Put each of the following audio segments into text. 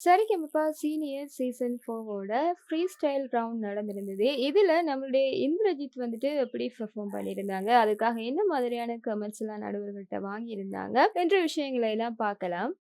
சரி Sarigamapa senior season ஃபோவோட freestyle round நடந்திருந்தது. இதில் நம்மளுடைய இந்திரஜித் வந்துட்டு எப்படி பெர்ஃபார்ம் பண்ணியிருந்தாங்க? அதுக்காக என்ன மாதிரியான கமெண்ட்ஸ்லாம் நடுவர்கள்ட்ட வாங்கியிருந்தாங்க? என்ற விஷயங்களை எல்லாம் பார்க்கலாம்.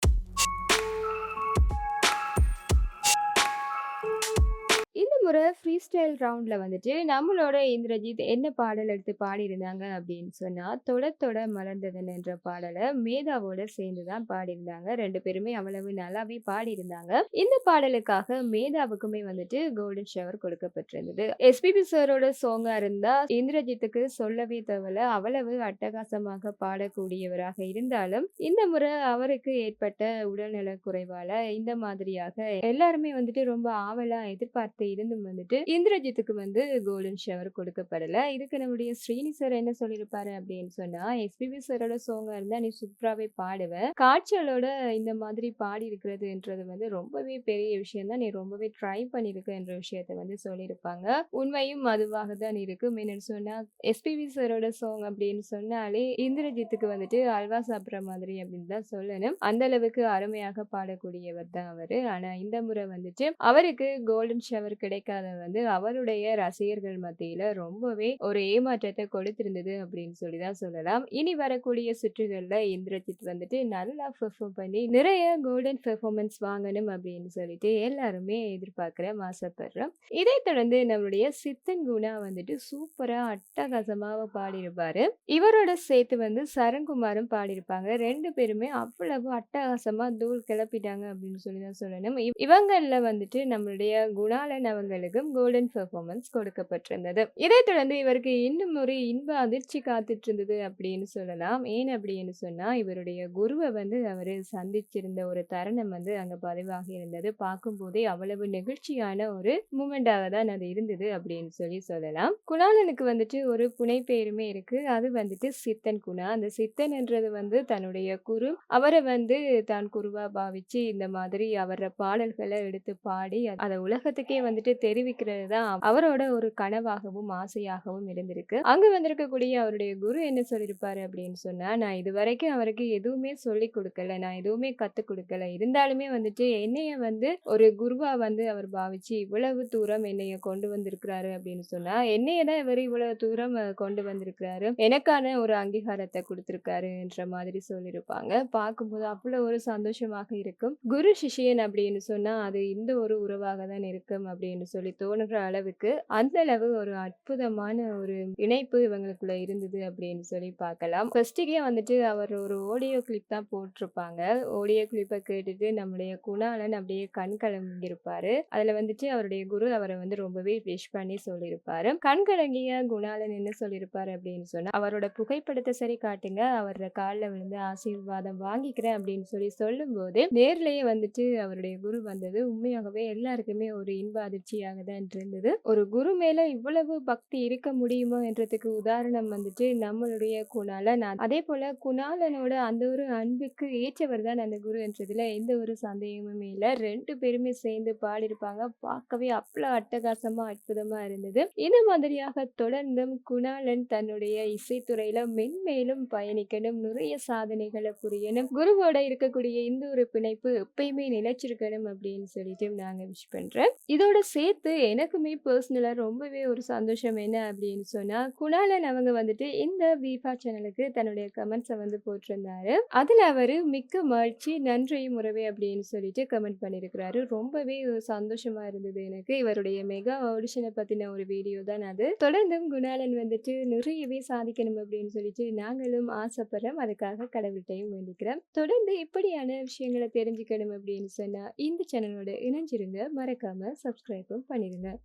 முறை ஃப்ரீ ஸ்டைல் ரவுண்ட்ல வந்துட்டு நம்மளோட இந்திரஜித் என்ன பாடல் எடுத்து பாடியிருந்தாங்க அப்படின்னு சொன்னா, "தொட தொட மலர்ந்ததன்" என்ற பாடலை மேதாவோட சேர்ந்து தான் பாடியிருந்தாங்க. ரெண்டு பேருமே அவ்வளவு நல்லாவே பாடியிருந்தாங்க. இந்த பாடலுக்காக மேதாவுக்குமே வந்துட்டு கோல்டன் ஷவர் கொடுக்கப்பட்டிருந்தது. எஸ்பிபி சாரோட சாங்கா இருந்தால் இந்திரஜித்துக்கு சொல்லவே தேவல. அவ்வளவு அட்டகாசமாக பாடக்கூடியவராக இருந்தாலும், இந்த முறை அவருக்கு ஏற்பட்ட உடல்நல குறைவால இந்த மாதிரியாக எல்லாருமே வந்துட்டு ரொம்ப ஆவலா எதிர்பார்த்து இருந்தும் வந்துட்டு இந்திரஜித்துக்கு வந்து கோல்டன் ஷவர் கொடுக்கப்படல. இதுக்கு நம்முடைய ஸ்ரீனி சார் என்ன சொல்லியிருப்பாரு அப்படின்னு சொன்னா, "எஸ்பிபி சாரோட சோங்கா இருந்தா நீ சூப்பராவே பாடுவ. காய்ச்சலோட இந்த மாதிரி பாடி இருக்கிறதுன்றது வந்து ரொம்பவே பெரிய விஷயம் தான். நீ ரொம்பவே ட்ரை பண்ணியிருக்க" என்ற விஷயத்த வந்து சொல்லியிருப்பாங்க. உண்மையும் அதுவாக தான் இருக்கு என்னன்னு சொன்னா, எஸ்பிபி சாரோட சாங் அப்படின்னு சொன்னாலே இந்திரஜித்துக்கு வந்துட்டு அல்வா சாப்பிட்ற மாதிரி அப்படின்னு தான் சொல்லணும். அந்த அளவுக்கு அருமையாக பாடக்கூடியவர் தான் அவரு. ஆனா இந்த முறை வந்துட்டு அவருக்கு கோல்டன் ஷவர் கிடைக்காதது வந்து அவருடைய ரசிகர்கள் மத்தியில ரொம்பவே ஒரு ஏமாற்றத்தை கொடுத்திருந்தது அப்படின்னு சொல்லி தான் சொல்லலாம். இனி வரக்கூடிய சுற்றுகள்ல இந்திரஜித் வந்துட்டு நல்லா பெர்ஃபார்ம் பண்ணி நிறைய கோல்டன் பெர்ஃபார்மன்ஸ் வாங்கணும் அப்படின்னு சொல்லிட்டு எல்லாருமே எதிர்பார்க்கிறோம், ஆசைப்படுறோம். இதைத் தொடர்ந்து நம்மளுடைய சித்தன் குணா வந்துட்டு சூப்பரா அட்டகாசமாக பாடியிருப்பாரு. இவரோட சேர்த்து வந்து சரண்குமாரும் பாடியிருப்பாங்க. ரெண்டு பேருமே அவ்வளவு அட்டகாசமா தூள் கிளப்பிட்டாங்க அப்படின்னு சொல்லி தான் சொல்லணும். இவ் இவங்கள்ல வந்துட்டு நம்மளுடைய குணாளன் அவங்களுக்கும் கோல்டன் பெர்ஃபார்மன்ஸ் கொடுக்கப்பட்டிருந்தது. இதைத் தொடர்ந்து இவருக்கு இன்னும் ஒரு இன்ப அதிர்ச்சி காத்துட்டு இருந்தது அப்படின்னு சொல்லலாம். ஏன் அப்படின்னு சொன்னா, இவருடைய குருவை வந்து அவரு சந்திச்சிருந்த ஒரு தருணம் வந்து அங்க பதிவாகி இருந்தது. பார்க்கும்போதே அவ்வளவு நெகிழ்ச்சியான ஒரு மூமெண்டாக தான் அது இருந்தது அப்படின்னு சொல்லி சொல்லலாம். குணாலனுக்கு வந்துட்டு ஒரு புனைப்பெயருமே இருக்கு. அது வந்துட்டு சித்தன் குணா. அந்த சித்தன் என்றது வந்து தன்னுடைய குரு. அவரை வந்து தான் குருவா பாவிச்சு இந்த மாதிரி அவர பாடல்களை எடுத்து பாடி அதை உலகத்துக்கே வந்துட்டு தெரிவிக்கிறது தான் அவரோட ஒரு கனவாகவும், ஆசையாகவும் இருந்திருக்கு. அங்க வந்திருக்கக்கூடிய அவருடைய குரு என்ன சொல்லியிருப்பாரு அப்படின்னு சொன்னா, "நான் இது வரைக்கும் அவருக்கு எதுவுமே சொல்லிக் கொடுக்கல நான் எதுவுமே கத்து கொடுக்கல இருந்தாலுமே வந்துட்டு என்னைய வந்து ஒரு குருவா வந்து அவர் பாவிச்சு இவ்வளவு தூரம் என்னைய கொண்டு வந்திருக்கிறாரு அப்படின்னு சொன்னா, என்னைய தான் இவர் இவ்வளவு தூரம் கொண்டு வந்திருக்கிறாரு. எனக்கான ஒரு அங்கீகாரத்தை குடுத்திருக்காருன்ற மாதிரி சொல்லியிருப்பாங்க. பார்க்கும்போது அவ்வளோ ஒரு சந்தோஷமாக இருக்கும். குரு சிஷ்யன் அப்படின்னு சொன்னா, அது இந்த ஒரு உறவாக தான் இருக்கும் அப்படின்னு சொல்லி தோணுற அளவுக்கு, அந்த அளவு ஒரு அற்புதமான ஒரு இணைப்பு இவங்களுக்குள்ள இருந்தது அப்படின்னு சொல்லி பார்க்கலாம். ஃபர்ஸ்ட்டுக்கே வந்துட்டு அவர் ஒரு ஆடியோ கிளிப் தான் போட்டிருப்பாங்க. ஆடியோ கிளிப்பை கேட்டுட்டு நம்முடைய குணாளன் அப்படியே கண் கலங்கியிருப்பாரு. அதுல வந்துட்டு அவருடைய குரு அவரை வந்து ரொம்பவே விஷ் பண்ணி சொல்லியிருப்பாரு. கண் கலங்கிய குணாளன் என்ன சொல்லியிருப்பாரு அப்படின்னு சொன்னா, "அவரோட புகைப்படத்தை சரி காட்டுங்க. அவரோட காலில் விழுந்து ஆசீர்வாதம் வாங்கிக்கிறேன்" அப்படின்னு சொல்லி சொல்லும்போது, நேர்லேயே வந்துட்டு அவருடைய குரு வந்தது உண்மையாகவே எல்லாருக்குமே ஒரு இன்ப அதிர்ச்சியாக தான் இருந்தது. ஒரு குரு மேல இவ்வளவு பக்தி இருக்க முடியுமோ என்றதுக்கு உதாரணம் வந்துட்டு நம்மளுடைய குணாளன். அதேபோல குணாளனோட அந்த ஒரு அன்புக்கு ஏற்றவர் தான் அந்த குரு என்றதுல எந்த ஒரு சந்தேகமுமே இல்லை ரெண்டு பேருமே சேர்ந்து பாடியிருப்பாங்க. பார்க்கவே அவ்வளோ அட்டகாசமா, அற்புதமா இருந்தது. இந்த மாதிரியாக தொடர்ந்தும் குணாளன் தன்னுடைய இசைத்துறையில மென்மேலும் பயணிக்கணும். நிறைய சாதனைகளை புரியணும். குருவோட இருக்கக்கூடிய இந்த ஒரு பிணைப்பு எப்பயுமே நிலைச்சிருக்கணும் அப்படின்னு சொல்லிட்டு நாங்க விஷ் பண்றேன். இதோட சேர்த்து எனக்குமே பர்சனலாக ரொம்பவே ஒரு சந்தோஷம் என்ன அப்படின்னு சொன்னால் குணாலன் அவங்க வந்துட்டு இந்த வீஃபா சேனலுக்கு தன்னுடைய கமெண்ட்ஸை வந்து போட்டிருந்தாரு. அதில் அவர் "மிக்க மகிழ்ச்சி, நன்றியும் உறவே" அப்படின்னு சொல்லிட்டு கமெண்ட் பண்ணியிருக்கிறாரு. ரொம்பவே சந்தோஷமாக இருந்தது எனக்கு. இவருடைய மெகா ஆடிஷனை பற்றின ஒரு வீடியோ தான் அது. தொடர்ந்தும் குணாலன் வந்துட்டு நிறையவே சாதிக்கணும் அப்படின்னு சொல்லிட்டு நாங்களும் ஆசைப்படுறோம். அதுக்காக கடவுள்கிட்டையும் வேண்டிக்கிறோம். தொடர்ந்து இப்படியான விஷயங்கள தெரிஞ்சுக்கணும் அப்படின்னு சொன்னால் இந்த சேனலோட இணைஞ்சிருங்க. மறக்காம சப்ஸ்கிரைபும் பண்ணிருங்க.